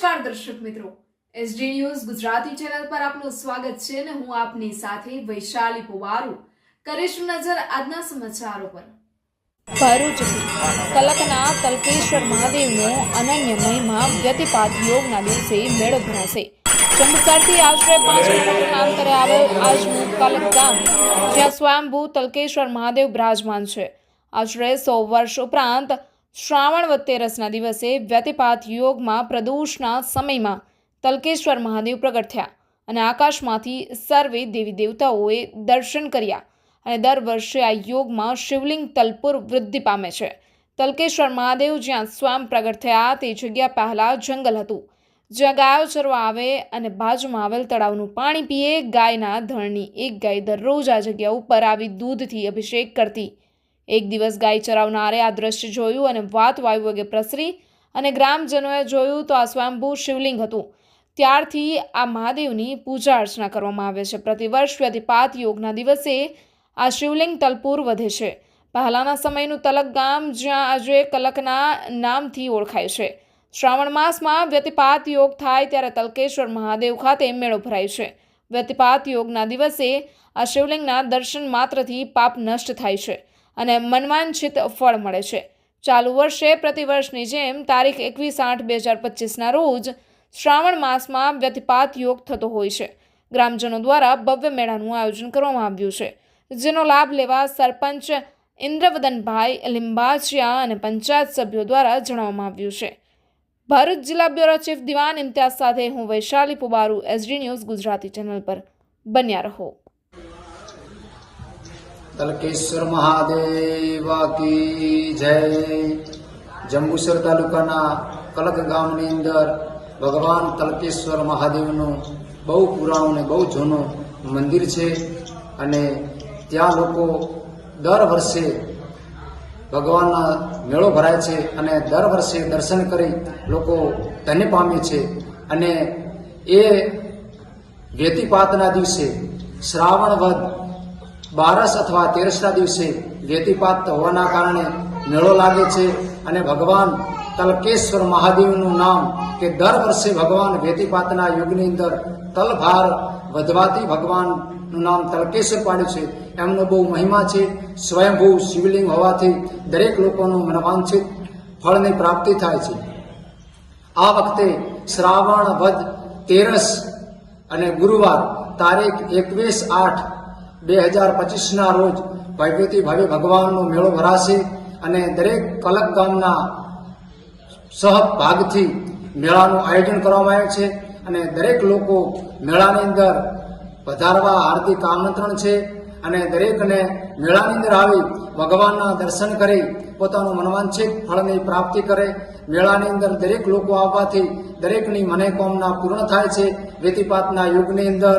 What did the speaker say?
નમસ્કાર દર્શક મિત્રો. એસડી ન્યૂઝ ગુજરાતી ચેનલ પર આપનું સ્વાગત છે અને હું આપની સાથે વૈશાલી પુવારુ. કરીશું નજર આજના સમાચારો પર. ભરૂચ કલકના તલકેશ્વર મહાદેવનો અનન્ય મહિમા વ્યતિપાત યોગના દિવસે મેળો ભરાશે. જંબુસરથી આશરે પાંચ કિલોમીટર અંતરે આવેલ આજનું કલક ગામ જ્યાં સ્વયંભૂ તલકેશ્વર મહાદેવ બિરાજમાન છે. આશરે સો વર્ષ ઉપરાંત શ્રાવણ વત્તેરસના દિવસે વ્યતિપાત યોગમાં પ્રદોષના સમયમાં તલકેશ્વર મહાદેવ પ્રગટ થયા અને આકાશમાંથી સર્વે દેવી દેવતાઓએ દર્શન કર્યા અને દર વર્ષે આ યોગમાં શિવલિંગ તલપુર વૃદ્ધિ પામે છે. તલકેશ્વર મહાદેવ જ્યાં સ્વયં પ્રગટ થયા તે જગ્યા પહેલાં જંગલ હતું. જ્યાં ગાયો ચરવા આવે અને બાજુમાં આવેલ તળાવનું પાણી પીએ ગાયના ધણની એક ગાય દરરોજ આ જગ્યા ઉપર આવી દૂધથી અભિષેક કરતી એક દિવસ ગાય ચરાવનારે આ દ્રશ્ય જોયું અને વાત વાયુ વગે પ્રસરી અને ગ્રામજનોએ જોયું તો આ સ્વયંભૂ શિવલિંગ હતું. ત્યારથી આ મહાદેવની પૂજા અર્ચના કરવામાં આવે છે. પ્રતિવર્ષ વ્યતિપાત યોગના દિવસે આ શિવલિંગ તલપુર વધે છે. પહેલાંના સમયનું તલક ગામ જ્યાં આજે કલકના નામથી ઓળખાય છે. શ્રાવણ માસમાં વ્યતિપાત યોગ થાય ત્યારે તલકેશ્વર મહાદેવ ખાતે મેળો ભરાય છે. વ્યતિપાત યોગના દિવસે આ શિવલિંગના દર્શન માત્રથી પાપ નષ્ટ થાય છે. અને મનવાંછિત ફળ મળે છે. ચાલુ વર્ષે પ્રતિવર્ષની જેમ તારીખ એકવીસ આઠ બે હજાર પચીસના રોજ શ્રાવણ માસમાં વ્યતિપાત યોગ થતો હોય છે. ગ્રામજનો દ્વારા ભવ્ય મેળાનું આયોજન કરવામાં આવ્યું છે, જેનો લાભ લેવા સરપંચ ઇન્દ્રવદનભાઈ લિંબાચિયા અને પંચાયત સભ્યો દ્વારા જણાવવામાં આવ્યું છે. ભરૂચ જિલ્લા બ્યુરો ચીફ દિવાન ઇમ્તિયાઝ સાથે હું Vaishali Pubaru, SD news Gujarati channel પર. બન્યા રહો. તલકેશ્વર મહાદેવ કી જય. જંબુસર તાલુકાના કલક ગામની અંદર ભગવાન તલકેશ્વર મહાદેવનું બહુ પુરાણું ને બહુ જૂનું મંદિર છે અને ત્યાં લોકો દર વર્ષે ભગવાનના મેળો ભરાય છે અને દર વર્ષે દર્શન કરી લોકો ધન્ય પામે છે અને એ વ્યતિપાતના દિવસે શ્રાવણ વધ બારસ અથવા તેરસના દિવસે વ્યતિપાત હોવાના કારણે મેળો લાગે છે અને ભગવાન તલકેશ્વર મહાદેવનું નામ કે દર વર્ષે ભગવાન વ્યતિપાતના યુગની અંદર તલભાર વધવાથી ભગવાનનું નામ તલકેશ્વર પાડ્યું છે. એમનો બહુ મહિમા છે. સ્વયંભૂ શિવલિંગ હોવાથી દરેક લોકોનું મનવાંછિત ફળની પ્રાપ્તિ થાય છે. આ વખતે શ્રાવણ વધ તેરસ અને ગુરુવાર તારીખ એકવીસ આઠ બે હજાર પચીસના રોજ ભવ્યથી ભવ્ય ભગવાનનો મેળો ભરાશે અને દરેક કલક ગામના સહભાગથી મેળાનું આયોજન કરવામાં આવ્યું છે અને દરેક લોકો મેળાની અંદર પધારવા હાર્દિક આમંત્રણ છે અને દરેકને મેળાની અંદર આવી ભગવાનના દર્શન કરી પોતાનું મનવાંછિત ફળની પ્રાપ્તિ કરે. મેળાની અંદર દરેક લોકો આવવાથી દરેકની મનેકામના પૂર્ણ થાય છે. વેતીપાતના યુગની અંદર